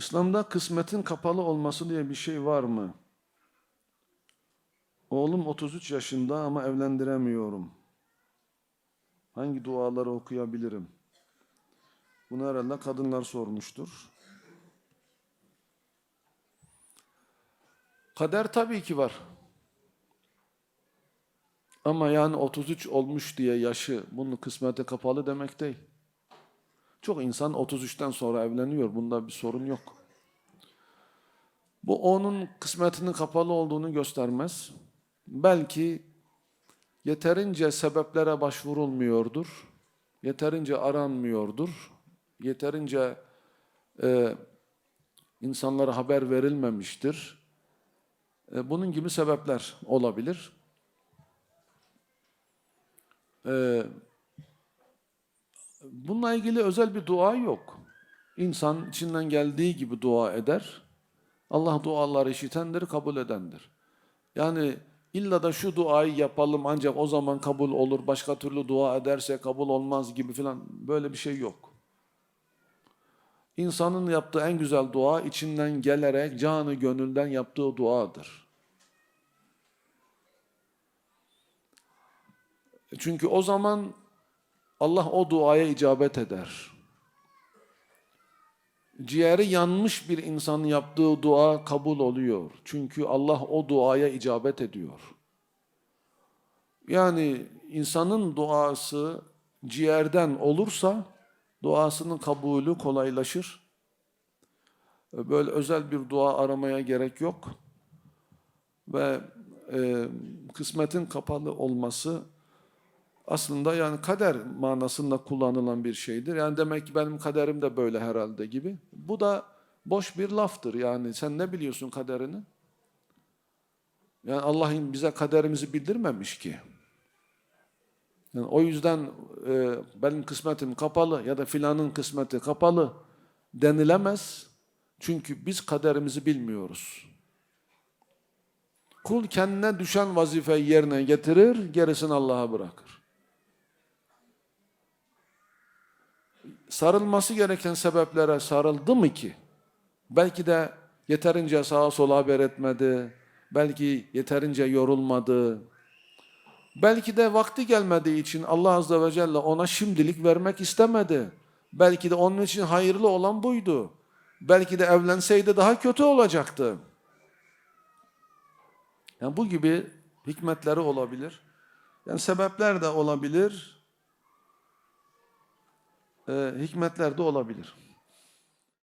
İslam'da kısmetin kapalı olması diye bir şey var mı? Oğlum 33 yaşında ama evlendiremiyorum. Hangi duaları okuyabilirim? Bunu herhalde kadınlar sormuştur. Kader tabii ki var. Ama yani 33 olmuş diye yaşı bunun kısmete kapalı demek değil. Çok insan 33'ten sonra evleniyor. Bunda bir sorun yok. Bu onun kısmetinin kapalı olduğunu göstermez. Belki yeterince sebeplere başvurulmuyordur. Yeterince aranmıyordur. Yeterince e, insanlara haber verilmemiştir. E, bunun gibi sebepler olabilir. E, bununla ilgili özel bir dua yok. İnsan içinden geldiği gibi dua eder. Allah duaları işitendir, kabul edendir. Yani illa da şu duayı yapalım ancak o zaman kabul olur, başka türlü dua ederse kabul olmaz gibi filan böyle bir şey yok. İnsanın yaptığı en güzel dua içinden gelerek canı gönülden yaptığı duadır. Çünkü o zaman Allah o duaya icabet eder. Ciğeri yanmış bir insanın yaptığı dua kabul oluyor. Çünkü Allah o duaya icabet ediyor. Yani insanın duası ciğerden olursa duasının kabulü kolaylaşır. Böyle özel bir dua aramaya gerek yok. Ve e, kısmetin kapalı olması aslında yani kader manasında kullanılan bir şeydir. Yani demek ki benim kaderim de böyle herhalde gibi. Bu da boş bir laftır. Yani sen ne biliyorsun kaderini? Yani Allah'ın bize kaderimizi bildirmemiş ki. Yani o yüzden e, benim kısmetim kapalı ya da filanın kısmeti kapalı denilemez. Çünkü biz kaderimizi bilmiyoruz. Kul kendine düşen vazifeyi yerine getirir, gerisini Allah'a bırakır. Sarılması gereken sebeplere sarıldı mı ki? Belki de yeterince sağa sola haber etmedi. Belki yeterince yorulmadı. Belki de vakti gelmediği için Allah Azze ve Celle ona şimdilik vermek istemedi. Belki de onun için hayırlı olan buydu. Belki de evlenseydi daha kötü olacaktı. Yani bu gibi hikmetleri olabilir. Yani sebepler de olabilir e, hikmetler de olabilir.